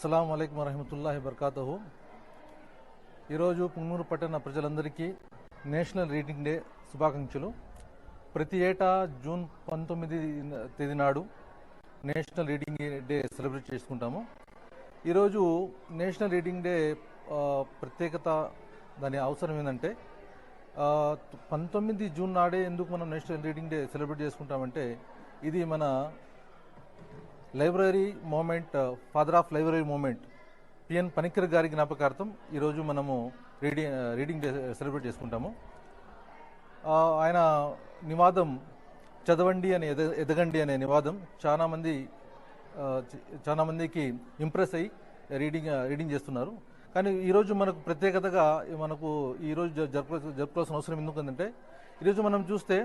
అస్సలం అయికం వరహమతుల్లా బర్కాతహు ఈరోజు పుంగూరు పట్టణ ప్రజలందరికీ నేషనల్ రీడింగ్ డే శుభాకాంక్షలు. ప్రతి ఏటా జూన్ పంతొమ్మిది తేదీ నాడు నేషనల్ రీడింగ్ డే సెలబ్రేట్ చేసుకుంటాము. ఈరోజు నేషనల్ రీడింగ్ డే ప్రత్యేకత దాని అవసరం ఏంటంటే పంతొమ్మిది జూన్ నాడే ఎందుకు మనం నేషనల్ రీడింగ్ డే సెలబ్రేట్ చేసుకుంటామంటే ఇది మన library movement father of library movement P N Panicker గారి జ్ఞాపకార్థం ఈరోజు మనము రీడింగ్ రీడింగ్ సెలబ్రేట్ చేసుకుంటాము. ఆయన నివాదం చదవండి అని ఎద ఎదగండి అనే నివాదం చాలామంది చాలామందికి ఇంప్రెస్ అయ్యి రీడింగ్ రీడింగ్ uh, చేస్తున్నారు. కానీ ఈరోజు మనకు ప్రత్యేకతగా మనకు ఈరోజు జరుపు జరుపుకోవాల్సిన అవసరం ఎందుకంటే ఈరోజు మనం చూస్తే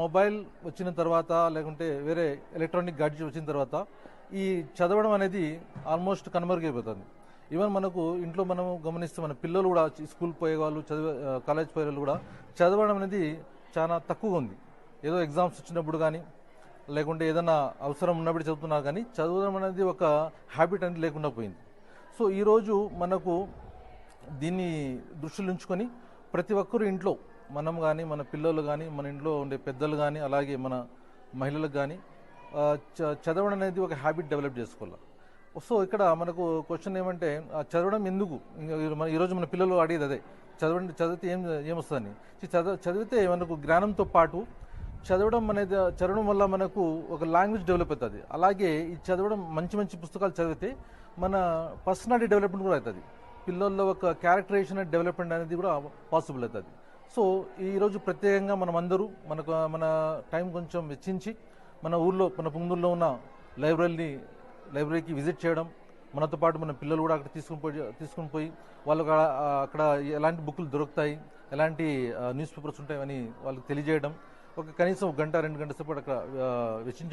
మొబైల్ వచ్చిన తర్వాత లేకుంటే వేరే ఎలక్ట్రానిక్ గాడ్జెట్ వచ్చిన తర్వాత ఈ చదవడం అనేది ఆల్మోస్ట్ కనుమరుగైపోతుంది. ఈవెన్ మనకు ఇంట్లో మనం గమనిస్తే మన పిల్లలు కూడా స్కూల్ పోయే వాళ్ళు చదివే కాలేజ్ పోయే వాళ్ళు కూడా చదవడం అనేది చాలా తక్కువగా ఉంది. ఏదో ఎగ్జామ్స్ వచ్చినప్పుడు కానీ లేకుంటే ఏదైనా అవసరం ఉన్నప్పుడు చదువుతున్నారు కానీ చదవడం అనేది ఒక హ్యాబిట్ అనేది లేకుండా పోయింది. సో ఈరోజు మనకు దీన్ని దృష్టిలో ఉంచుకొని ప్రతి ఒక్కరు ఇంట్లో మనం కానీ మన పిల్లలు కానీ మన ఇంట్లో ఉండే పెద్దలు కానీ అలాగే మన మహిళలకు కానీ చ- చదవడం అనేది ఒక హ్యాబిట్ డెవలప్ చేసుకోవాలి? సో ఇక్కడ మనకు క్వశ్చన్ ఏమంటే చదవడం ఎందుకు? మన- ఈరోజు మన పిల్లలు అడిగేది అదే. చదవండి చదివితే ఏం ఏమొస్తుందని చదవ చదివితే మనకు జ్ఞానంతో పాటు చదవడం అనేది చదవడం వల్ల మనకు ఒక లాంగ్వేజ్ డెవలప్ అవుతుంది. అలాగే ఈ చదవడం మంచి మంచి పుస్తకాలు చదివితే మన పర్సనాలిటీ డెవలప్మెంట్ కూడా అవుతుంది. పిల్లల్లో ఒక క్యారెక్టరైజేషన్ డెవలప్మెంట్ అనేది కూడా పాసిబుల్ అవుతుంది. సో ఈరోజు ప్రత్యేకంగా మనం అందరూ మనకు మన టైం కొంచెం వెచ్చించి మన ఊర్లో మన పుంగూరులో ఉన్న లైబ్రరీని లైబ్రరీకి విజిట్ చేయడం మనతో పాటు మన పిల్లలు కూడా అక్కడ తీసుకుని పోయి తీసుకుని పోయి వాళ్ళకు అక్కడ ఎలాంటి బుక్కులు దొరుకుతాయి ఎలాంటి న్యూస్ పేపర్స్ ఉంటాయని వాళ్ళకి తెలియజేయడం ఒక కనీసం ఒక గంట రెండు గంటల సేపు అక్కడ వెచ్చించడం